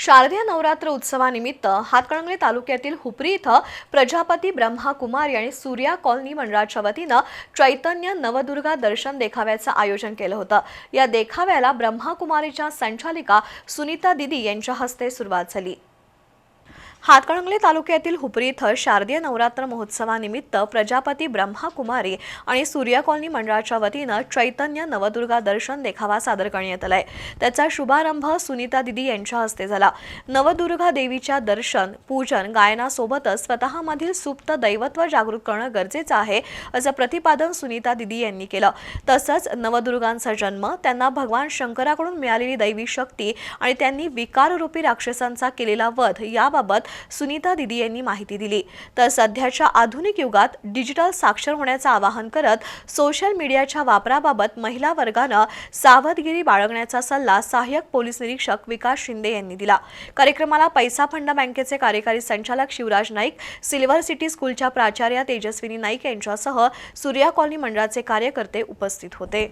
शारदीय नवरात्र उत्सवानिमित्त हातकणंगले तालुक्यातील हुपरी इथं प्रजापती ब्रह्मा कुमारी आणि सूर्या कॉलनी मंडळाच्या वतीनं चैतन्य नवदुर्गा दर्शन देखाव्याचं आयोजन केलं होतं. या देखाव्याला ब्रह्मा कुमारीच्या संचालिका सुनीता दिदी यांच्या हस्ते सुरुवात झाली. हातकणंगले तालुक्यातील हुपरी इथं शारदीय नवरात्र महोत्सवानिमित्त प्रजापती ब्रह्माकुमारी आणि सूर्य कॉलनी मंडळाच्या वतीनं चैतन्य नवदुर्गा दर्शन देखावा सादर करण्यात आलाय. त्याचा शुभारंभ सुनीता दिदी यांच्या हस्ते झाला. नवदुर्गा देवीच्या दर्शन पूजन गायनासोबतच स्वतःमधील सुप्त दैवत्व जागृत करणं गरजेचं आहे असं प्रतिपादन सुनीता दिदी यांनी केलं. तसंच नवदुर्गांचा जन्म त्यांना भगवान शंकराकडून मिळालेली दैवी शक्ती आणि त्यांनी विकाररूपी राक्षसांचा केलेला वध याबाबत सुनीता दिदी यांनी माहिती दिली. तर सध्याच्या आधुनिक युगात डिजिटल साक्षर होण्याचं आवाहन करत सोशल मीडियाच्या वापराबाबत महिला वर्गानं सावधगिरी बाळगण्याचा सल्ला सहाय्यक पोलीस निरीक्षक विकास शिंदे यांनी दिला. कार्यक्रमाला पैसा फंड बँकेचे कार्यकारी संचालक शिवराज नाईक सिल्वर सिटी स्कूलच्या प्राचार्या तेजस्विनी नाईक यांच्यासह सूर्या कॉलनी मंडळाचे कार्यकर्ते उपस्थित होते.